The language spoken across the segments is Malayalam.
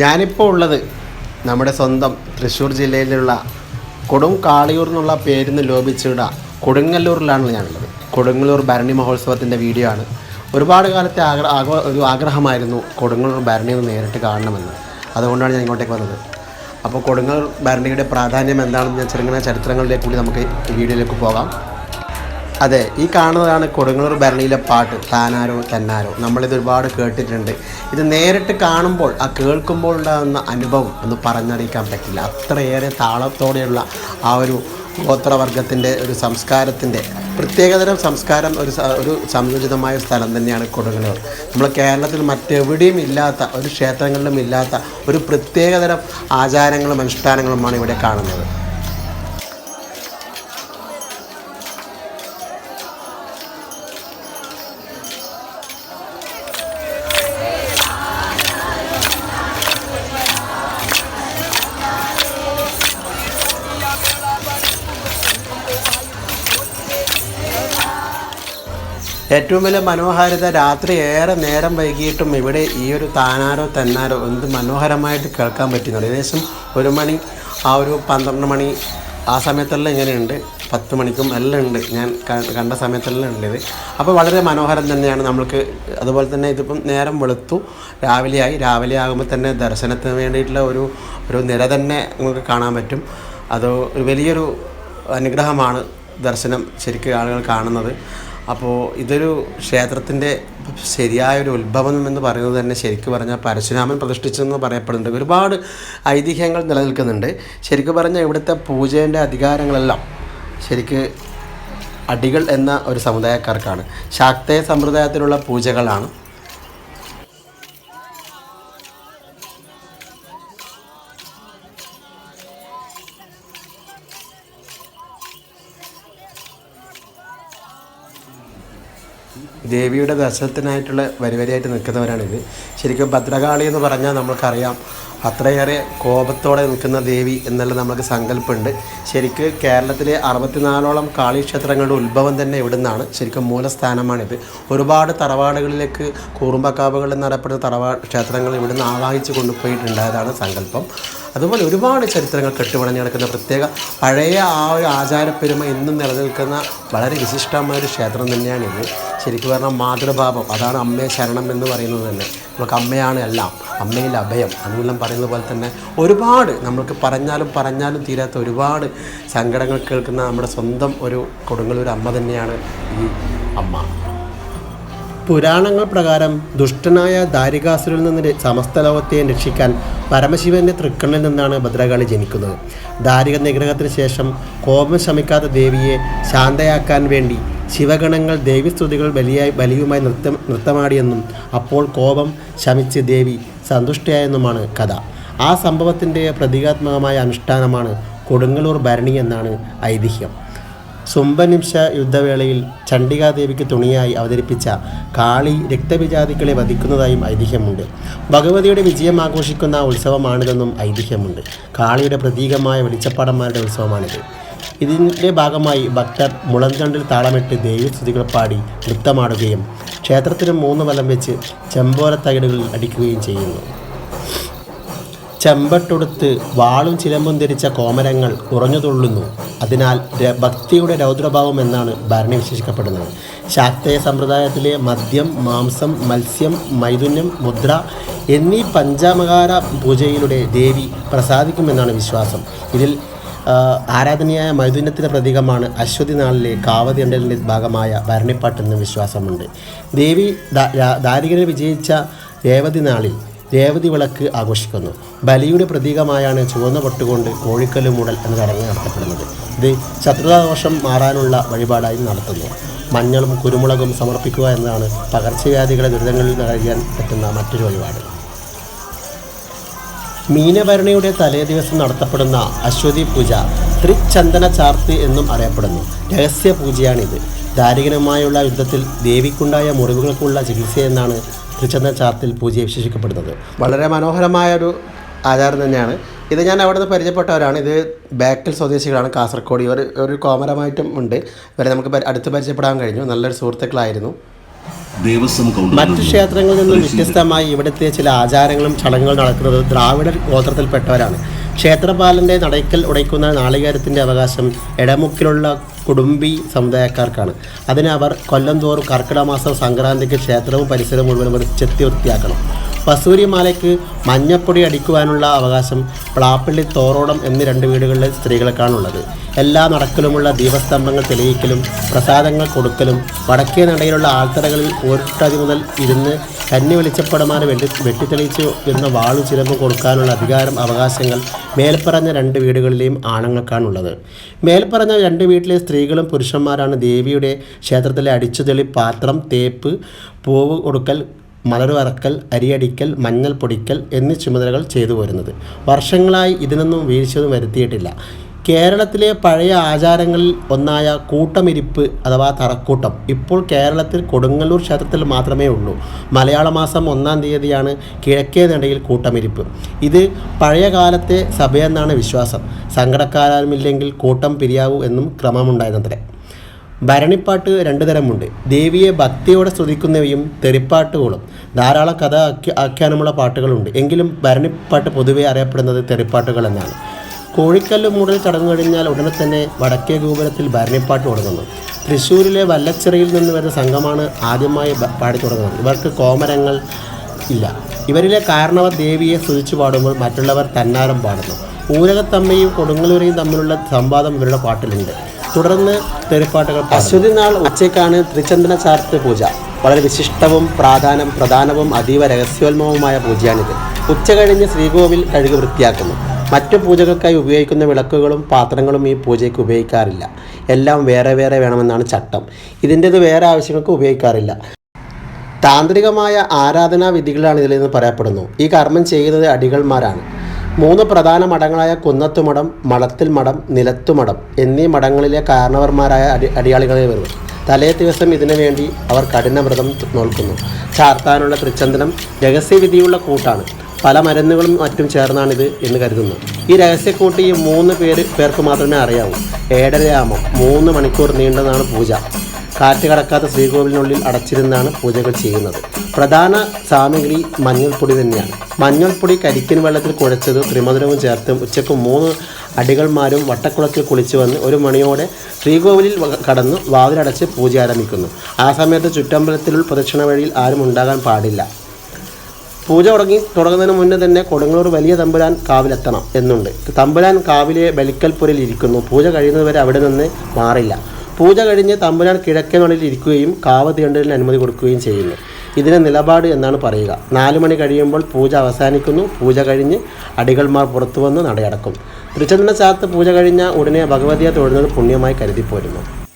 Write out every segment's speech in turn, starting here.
ഞാനിപ്പോൾ ഉള്ളത് നമ്മുടെ സ്വന്തം തൃശ്ശൂർ ജില്ലയിലുള്ള കൊടും കാളിയൂർ എന്നുള്ള പേരിന്ന് ലോപിച്ചിട കൊടുങ്ങല്ലൂരിലാണ് ഞാനുള്ളത്. കൊടുങ്ങല്ലൂർ ഭരണി മഹോത്സവത്തിന്റെ വീഡിയോ ആണ്. ഒരുപാട് കാലത്തെ ആഗ്ര ഒരു ആഗ്രഹമായിരുന്നു കൊടുങ്ങല്ലൂർ ഭരണി ഒന്ന് നേരിട്ട് കാണണമെന്ന്. അതുകൊണ്ടാണ് ഞാൻ ഇങ്ങോട്ടേക്ക് വന്നത്. അപ്പോൾ കൊടുങ്ങല്ലൂർ ഭരണിയുടെ പ്രാധാന്യം എന്താണെന്ന് ഞാൻ ചെറുങ്ങനെ ചരിത്രങ്ങളിലേക്ക് കൂടി നമുക്ക് വീഡിയോയിലേക്ക് പോകാം. അതെ ഈ കാണുന്നതാണ് കൊടുങ്ങല്ലൂർ ഭരണിയിലെ പാട്ട് താനാരോ തന്നാരോ. നമ്മളിത് ഒരുപാട് കേട്ടിട്ടുണ്ട്. ഇത് നേരിട്ട് കാണുമ്പോൾ ആ കേൾക്കുമ്പോൾ ഉണ്ടാകുന്ന അനുഭവം ഒന്ന് പറഞ്ഞറിയിക്കാൻ പറ്റില്ല. അത്രയേറെ താളത്തോടെയുള്ള ആ ഒരു ഗോത്രവർഗത്തിന്റെ ഒരു സംസ്കാരത്തിന്റെ പ്രത്യേകതരം സംസ്കാരം ഒരു ഒരു സംയോജിതമായ സ്ഥലം തന്നെയാണ് കൊടുങ്ങല്ലൂർ. നമ്മൾ കേരളത്തിൽ മറ്റെവിടെയും ഇല്ലാത്ത ഒരു ക്ഷേത്രങ്ങളിലും ഇല്ലാത്ത ഒരു പ്രത്യേകതരം ആചാരങ്ങളും അനുഷ്ഠാനങ്ങളുമാണ് ഇവിടെ കാണുന്നത്. ഏറ്റവും വലിയ മനോഹാരിത രാത്രി ഏറെ നേരം വൈകിയിട്ടും ഇവിടെ ഈ ഒരു താനാരോ തന്നാരോ എന്ത് മനോഹരമായിട്ട് കേൾക്കാൻ പറ്റുന്നുണ്ട്. ഏകദേശം ഒരു മണി ആ ഒരു പന്ത്രണ്ട് മണി ആ സമയത്തെല്ലാം ഇങ്ങനെയുണ്ട്. പത്ത് മണിക്കും എല്ലാം ഉണ്ട്. ഞാൻ കണ്ട സമയത്തെല്ലാം ഉണ്ട് ഇത്. അപ്പോൾ വളരെ മനോഹരം തന്നെയാണ് നമ്മൾക്ക്. അതുപോലെ തന്നെ ഇതിപ്പം നേരം വെളുത്തു രാവിലെയായി. രാവിലെ ആകുമ്പോൾ തന്നെ ദർശനത്തിന് വേണ്ടിയിട്ടുള്ള ഒരു ഒരു നിര തന്നെ നമുക്ക് കാണാൻ പറ്റും. അത് വലിയൊരു അനുഗ്രഹമാണ് ദർശനം ശരിക്കും ആളുകൾ കാണുന്നത്. അപ്പോൾ ഇതൊരു ക്ഷേത്രത്തിന്റെ ശരിയായൊരു ഉത്ഭവം എന്ന് പറയുന്നത് തന്നെ ശരിക്കും പറഞ്ഞാൽ പരശുരാമൻ പ്രതിഷ്ഠിച്ചെന്ന് പറയപ്പെടുന്നുണ്ട്. ഒരുപാട് ഐതിഹ്യങ്ങൾ നിലനിൽക്കുന്നുണ്ട്. ശരിക്കും പറഞ്ഞാൽ ഇവിടുത്തെ പൂജേന്റെ അധികാരങ്ങളെല്ലാം ശരിക്ക് അടികൾ എന്ന ഒരു സമുദായക്കാർക്കാണ്. ശാക്തേയ സമ്പ്രദായത്തിലുള്ള പൂജകളാണ് ദേവിയുടെ ദർശനത്തിനായിട്ടുള്ള വരിവരിയായിട്ട് നിൽക്കുന്നവരാണിത്. ശരിക്കും ഭദ്രകാളി എന്ന് പറഞ്ഞാൽ നമുക്കറിയാം അത്രയേറെ കോപത്തോടെ നിൽക്കുന്ന ദേവി എന്നുള്ള നമുക്ക് സങ്കല്പമുണ്ട്. ശരിക്കും കേരളത്തിലെ അറുപത്തിനാലോളം കാളി ക്ഷേത്രങ്ങളുടെ ഉത്ഭവം തന്നെ ഇവിടുന്നാണ്. ശരിക്കും മൂലസ്ഥാനമാണിത്. ഒരുപാട് തറവാടുകളിലേക്ക് കൂറുമ്പക്കാവുകളിൽ നടപ്പെടുന്ന തറവാ ക്ഷേത്രങ്ങൾ ഇവിടുന്ന് ആവാഹിച്ച് കൊണ്ടുപോയിട്ടുണ്ടായതാണ് സങ്കല്പം. അതുപോലെ ഒരുപാട് ചരിത്രങ്ങൾ കെട്ടുപണഞ്ഞ് കിടക്കുന്ന പ്രത്യേക പഴയ ആ ഒരു ആചാരപ്പെരുമ ഇന്നും നിലനിൽക്കുന്ന വളരെ വിശിഷ്ടമായ ഒരു ക്ഷേത്രം തന്നെയാണിത് ശരിക്കും പറഞ്ഞാൽ മാതൃഭാവം അതാണ് അമ്മയെ ശരണം എന്ന് പറയുന്നത് തന്നെ. നമുക്ക് അമ്മയാണ് എല്ലാം അമ്മയിൽ അഭയം. അതെല്ലാം പറയുന്നത് പോലെ തന്നെ ഒരുപാട് നമ്മൾക്ക് പറഞ്ഞാലും പറഞ്ഞാലും തീരാത്ത ഒരുപാട് സങ്കടങ്ങൾ കേൾക്കുന്ന നമ്മുടെ സ്വന്തം ഒരു കൊടുങ്ങല്ലൂർ അമ്മ തന്നെയാണ് ഈ അമ്മ. പുരാണങ്ങൾ പ്രകാരം ദുഷ്ടനായ ദാരികാസുരിൽ നിന്ന് സമസ്ത ലോകത്തെയും രക്ഷിക്കാൻ പരമശിവന്റെ തൃക്കണ്ണിൽ നിന്നാണ് ഭദ്രകാളി ജനിക്കുന്നത്. ദാരിക നിഗ്രഹത്തിന് ശേഷം കോപം ശമിക്കാത്ത ദേവിയെ ശാന്തയാക്കാൻ വേണ്ടി ശിവഗണങ്ങൾ ദേവിസ്തുതികൾ ബലിയായി ബലിയുമായി നൃത്തം നൃത്തമാടിയെന്നും അപ്പോൾ കോപം ശമിച്ച് ദേവി സന്തുഷ്ടയായെന്നുമാണ് കഥ. ആ സംഭവത്തിന്റെ പ്രതീകാത്മകമായ അനുഷ്ഠാനമാണ് കൊടുങ്ങല്ലൂർ ഭരണി എന്നാണ് ഐതിഹ്യം. സുംബനിംശ യുദ്ധവേളയിൽ ചണ്ഡികാദേവിക്ക് തുണിയായി അവതരിപ്പിച്ച കാളി രക്തവിജാതികളെ വധിക്കുന്നതായും ഐതിഹ്യമുണ്ട്. ഭഗവതിയുടെ വിജയം ആഘോഷിക്കുന്ന ഉത്സവമാണിതെന്നും ഐതിഹ്യമുണ്ട്. കാളിയുടെ പ്രതീകമായ വെളിച്ചപ്പാടന്മാരുടെ ഉത്സവമാണിത്. ഇതിന്റെ ഭാഗമായി ഭക്തർ മുളന്തണ്ടിൽ താളമിട്ട് ദേവീസ്തുതികൾ പാടി നൃത്തമാടുകയും ക്ഷേത്രത്തിന് മൂന്ന് വലം വെച്ച് ചെമ്പോര തകിടുകളിൽ അടിക്കുകയും ചെയ്യുന്നു. ചെമ്പട്ടൊടുത്ത് വാളും ചിലമ്പും ധരിച്ച കോമരങ്ങൾ കുറഞ്ഞുതുള്ളുന്നു. അതിനാൽ ഭക്തിയുടെ രൗദ്രഭാവം എന്നാണ് ഭരണി വിശേഷിക്കപ്പെടുന്നത്. ശാക്തേയ സമ്പ്രദായത്തിലെ മദ്യം മാംസം മത്സ്യം മൈഥുന്യം മുദ്ര എന്നീ പഞ്ചാമകാര പൂജയിലൂടെ ദേവി പ്രസാദിക്കുമെന്നാണ് വിശ്വാസം. ഇതിൽ ആരാധനയായ മൈഥുന്യത്തിന്റെ പ്രതീകമാണ് അശ്വതി നാളിലെ കാവതി അണ്ടലിന്റെ ഭാഗമായ ഭരണിപ്പാട്ടെന്ന് വിശ്വാസമുണ്ട്. ദേവി ദാരികനെ വിജയിച്ച രേവതി നാളിൽ രേവതി വിളക്ക് ആഘോഷിക്കുന്നു. ബലിയുടെ പ്രതീകമായാണ് ചുവന്ന പൊട്ടുകൊണ്ട് കോഴിക്കല്ല് മൂടൽ എന്ന ചടങ്ങ് നടത്തപ്പെടുന്നത്. ഇത് ശത്രുതാദോഷം മാറാനുള്ള വഴിപാടായി നടത്തുന്നു. മഞ്ഞളും കുരുമുളകും സമർപ്പിക്കുക എന്നതാണ് പകർച്ചവ്യാധികളെ ദുരിതങ്ങളിൽ നിറയാൻ പറ്റുന്ന മറ്റൊരു വഴിപാട്. മീനഭരണിയുടെ തലേദിവസം നടത്തപ്പെടുന്ന അശ്വതി പൂജ ത്രിചന്ദന ചാർത്ത് എന്നും അറിയപ്പെടുന്നു. രഹസ്യ പൂജയാണിത്. ദാരികനുമായുള്ള യുദ്ധത്തിൽ ദേവിക്കുണ്ടായ മുറിവുകൾക്കുള്ള ചികിത്സയെന്നാണ് ത്രിചന്ദന ചാർത്തിൽ പൂജയെ വിശേഷിക്കപ്പെടുന്നത്. വളരെ മനോഹരമായ ഒരു ആചാരം തന്നെയാണ്. ഇത് ഞാൻ അവിടെ നിന്ന് പരിചയപ്പെട്ടവരാണ്. ഇത് ബേക്കൽ സ്വദേശികളാണ്. കാസർഗോഡ് ഇവർ ഒരു കോമരമായിട്ടും ഉണ്ട്. ഇവരെ നമുക്ക് അടുത്ത് പരിചയപ്പെടാൻ കഴിഞ്ഞു. നല്ലൊരു സുഹൃത്തുക്കളായിരുന്നു. മറ്റു ക്ഷേത്രങ്ങളിൽ നിന്നും. വ്യത്യസ്തമായി ഇവിടുത്തെ ചില ആചാരങ്ങളും ചടങ്ങുകളും നടക്കുന്നത് ദ്രാവിഡ ഗോത്രത്തിൽപ്പെട്ടവരാണ്. ക്ഷേത്രപാലന്റെ നടയ്ക്കൽ ഉടയ്ക്കുന്ന നാളികേരത്തിന്റെ അവകാശം എടമുക്കിലുള്ള കുടുംബി സമുദായക്കാർക്കാണ്. അതിന് അവർ കൊല്ലം തോറും കർക്കിടമാസം സംക്രാന്തിക്ക് ക്ഷേത്രവും പരിസരവും മുഴുവൻ ചെത്തി വൃത്തിയാക്കണം. പസൂരിമാലയ്ക്ക് മഞ്ഞപ്പൊടി അടിക്കുവാനുള്ള അവകാശം പ്ലാപ്പള്ളി തോറോടം എന്നീ രണ്ട് വീടുകളിലെ സ്ത്രീകൾക്കാണുള്ളത് എല്ലാ നടക്കലുമുള്ള ദീപസ്തംഭങ്ങൾ തെളിയിക്കലും പ്രസാദങ്ങൾ കൊടുക്കലും വടക്കേ നടയിലുള്ള ആൾത്തറകളിൽ ഒരു മുതൽ ഇരുന്ന് കന്നി വെളിച്ചപ്പെടുമാറ് വെട്ടി വെട്ടിത്തെളിച്ചു എന്ന വാളും ചിലമ്പും കൊടുക്കാനുള്ള അധികാരം അവകാശങ്ങൾ മേൽപ്പറഞ്ഞ രണ്ട് വീടുകളിലെയും ആണുങ്ങൾക്കാണുള്ളത്. മേൽപ്പറഞ്ഞ രണ്ട് വീട്ടിലെ സ്ത്രീകളും പുരുഷന്മാരാണ് ദേവിയുടെ ക്ഷേത്രത്തിലെ അടിച്ചുതെളി പാത്രം തേപ്പ് പൂവ് കൊടുക്കൽ മലർ അരിയടിക്കൽ മഞ്ഞൾ പൊടിക്കൽ എന്നീ ചുമതലകൾ ചെയ്തു വരുന്നത് വർഷങ്ങളായി ഇതിനൊന്നും വീഴ്ചയൊന്നും വരുത്തിയിട്ടില്ല. കേരളത്തിലെ പഴയ ആചാരങ്ങളിൽ ഒന്നായ കൂട്ടമിരിപ്പ് അഥവാ തറക്കൂട്ടം ഇപ്പോൾ കേരളത്തിൽ കൊടുങ്ങല്ലൂർ ക്ഷേത്രത്തിൽ മാത്രമേ ഉള്ളൂ. മലയാള മാസം ഒന്നാം തീയതിയാണ് കിഴക്കേ നടയിൽ കൂട്ടമിരിപ്പ്. ഇത് പഴയ കാലത്തെ സഭയെന്നാണ് വിശ്വാസം. സങ്കടക്കാരുമില്ലെങ്കിൽ കൂട്ടം പിരിയാവൂ എന്നും ക്രമമുണ്ടായിരുന്നത്രേ. ഭരണിപ്പാട്ട് രണ്ടു തരമുണ്ട്. ദേവിയെ ഭക്തിയോടെ സ്തുതിക്കുന്നവയും തെറിപ്പാട്ടുകളും. ധാരാളം കഥ ആഖ്യ ആഖ്യാനമുള്ള പാട്ടുകളുണ്ട്. എങ്കിലും ഭരണിപ്പാട്ട് പൊതുവെ അറിയപ്പെടുന്നത് തെറിപ്പാട്ടുകൾ എന്നാണ് കോഴിക്കല്ല് മൂടൽ ചടങ്ങ് കഴിഞ്ഞാൽ ഉടനെ തന്നെ വടക്കേ ഗോപുരത്തിൽ ഭരണിപ്പാട്ട് തുടങ്ങുന്നു. തൃശ്ശൂരിലെ വല്ലച്ചിറയിൽ നിന്ന് വരുന്ന സംഘമാണ് ആദ്യമായി പാടി തുടങ്ങുന്നത്. ഇവർക്ക് കോമരങ്ങൾ ഇല്ല. ഇവരിലെ കാരണവർ ദേവിയെ സ്തുതിച്ചു പാടുമ്പോൾ മറ്റുള്ളവർ തന്നാരം പാടുന്നു. ഊരകത്തമ്മയും കൊടുങ്ങലൂരെയും തമ്മിലുള്ള സംവാദം ഇവരുടെ പാട്ടിലുണ്ട്. തുടർന്ന് തെറിപ്പാട്ടുകൾ അശ്വതി നാൾ ഉച്ചയ്ക്കാണ് ത്രിചന്ദന ചാർത്ത് പൂജ. വളരെ വിശിഷ്ടവും പ്രാധാനം പ്രധാനവും അതീവ രഹസ്യോത്മവുമായ പൂജയാണിത്. ഉച്ച കഴിഞ്ഞ് ശ്രീകോവിൽ കഴുകി വൃത്തിയാക്കുന്നു. മറ്റു പൂജകൾക്കായി ഉപയോഗിക്കുന്ന വിളക്കുകളും പാത്രങ്ങളും ഈ പൂജയ്ക്ക് ഉപയോഗിക്കാറില്ല. എല്ലാം വേറെ വേറെ വേണമെന്നാണ് ചട്ടം. ഇതിന്റെത് വേറെ ആവശ്യങ്ങൾക്ക് ഉപയോഗിക്കാറില്ല. താന്ത്രികമായ ആരാധനാ വിധികളാണ് ഇതിൽ നിന്ന് പറയപ്പെടുന്നു. ഈ കർമ്മം ചെയ്യുന്നത് അടികൾമാരാണ്. മൂന്ന് പ്രധാന മഠങ്ങളായ കുന്നത്തുമഠം മഠത്തിൽ മഠം നിലത്തുമഠം എന്നീ മഠങ്ങളിലെ കാരണവർമാരായ അടി അടിയാളികളെ വരും തലേ ദിവസം ഇതിനു വേണ്ടി അവർ കഠിനവ്രതം നോൽക്കുന്നു. ചാർത്താനുള്ള തൃച്ചന്ദനം രഹസ്യവിധിയുള്ള കൂട്ടാണ്. പല മരുന്നുകളും മറ്റും ചേർന്നാണിത് എന്ന് കരുതുന്നു. ഈ രഹസ്യക്കൂട്ട് ഈ മൂന്ന് പേര് പേർക്ക് മാത്രമേ അറിയാവൂ. ഏടരാമം മൂന്ന് മണിക്കൂർ നീണ്ടതാണ് പൂജ. കാറ്റ് കടക്കാത്ത ശ്രീകോവിലിനുള്ളിൽ അടച്ചിരുന്നാണ് പൂജകൾ ചെയ്യുന്നത്. പ്രധാന സാമഗ്രി മഞ്ഞൾപ്പൊടി തന്നെയാണ്. മഞ്ഞൾപ്പൊടി കരിക്കിൻ വെള്ളത്തിൽ കുഴച്ചത് ത്രിമധുരവും ചേർത്ത് ഉച്ചയ്ക്ക് മൂന്ന് അടികൾമാരും വട്ടക്കുളത്തിൽ കുളിച്ചു വന്ന് ഒരു മണിയോടെ ശ്രീകോവിലിൽ കടന്ന് വാതിലടച്ച് പൂജ ആരംഭിക്കുന്നു. ആ സമയത്ത് ചുറ്റമ്പലത്തിലുള്ള പ്രദക്ഷിണ വഴിയിൽ ആരും ഉണ്ടാകാൻ പാടില്ല. പൂജ തുടങ്ങി തുടങ്ങുന്നതിന് മുന്നേ തന്നെ കൊടുങ്ങല്ലൂർ വലിയ തമ്പുരാൻ കാവിലെത്തണം എന്നുണ്ട്. തമ്പുരാൻ കാവിലെ ബലിക്കൽപ്പുരയിൽ ഇരിക്കുന്നു. പൂജ കഴിയുന്നതുവരെ അവിടെ നിന്ന് മാറില്ല. പൂജ കഴിഞ്ഞ് തമ്പുരാൻ കിഴക്കേ നടയിൽ ഇരിക്കുകയും കാവ് തീണ്ടലിന് അനുമതി കൊടുക്കുകയും ചെയ്യുന്നു. ഇതിനെ നിലപാട് എന്നാണ് പറയുക. നാല് മണി കഴിയുമ്പോൾ പൂജ അവസാനിക്കുന്നു. പൂജ കഴിഞ്ഞ് അടികൾമാർ പുറത്തു വന്ന് നടയടക്കും. തൃച്ചന്ദന ചാത്ത് പൂജ കഴിഞ്ഞ ഉടനെ ഭഗവതിയെ തൊഴുന്നത് പുണ്യമായി കരുതിപ്പോരുന്നു.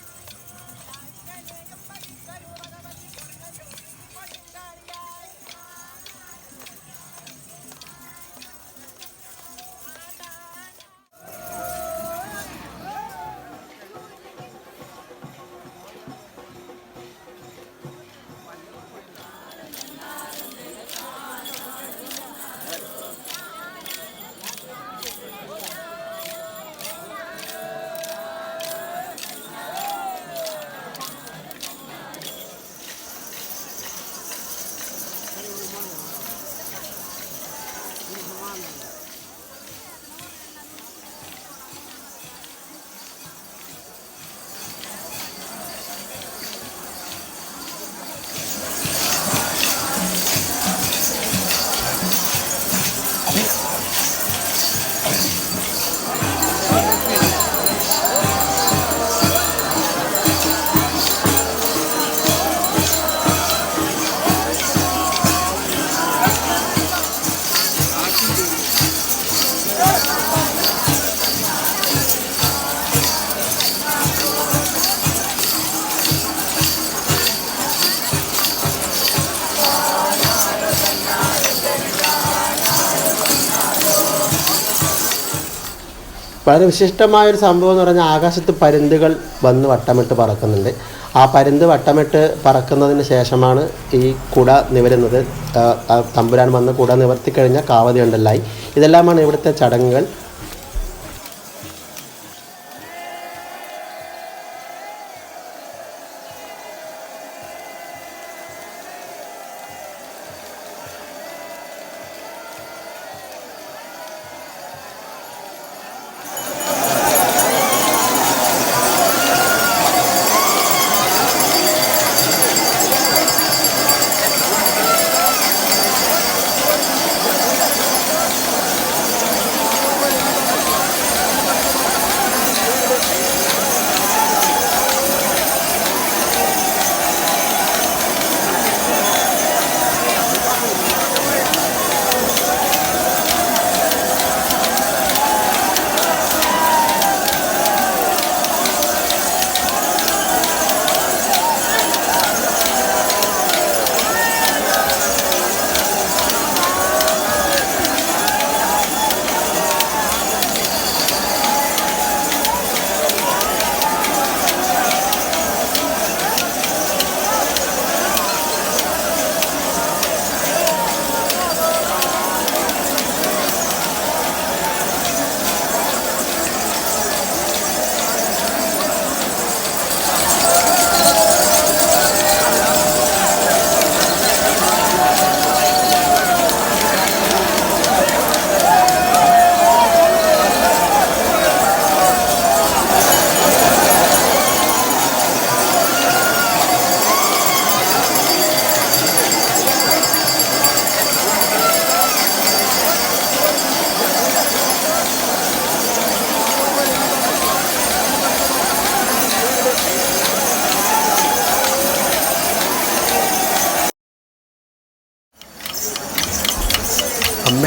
വളരെ വിശിഷ്ടമായൊരു സംഭവം എന്ന് പറഞ്ഞാൽ ആകാശത്ത് പരുന്തുകൾ വന്ന് വട്ടമിട്ട് പറക്കുന്നുണ്ട്. ആ പരുന്ത് വട്ടമിട്ട് പറക്കുന്നതിന് ശേഷമാണ് ഈ കുട നിവരുന്നത്. തമ്പുരാൻ വന്ന് കുട നിവർത്തി കഴിഞ്ഞാൽ കാവതി ഉണ്ടല്ലായി ഇതെല്ലാമാണ് ഇവിടുത്തെ ചടങ്ങുകൾ.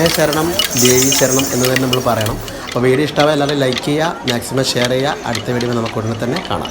അമ്മയെ ശരണം ദേവി ശരണം എന്ന് തന്നെ നമ്മൾ പറയണം. അപ്പോൾ വീഡിയോ ഇഷ്ടമായ എല്ലാവരും ലൈക്ക് ചെയ്യുക മാക്സിമം ഷെയർ ചെയ്യുക. അടുത്ത വീഡിയോ നമുക്ക് ഉടനെ തന്നെ കാണാം.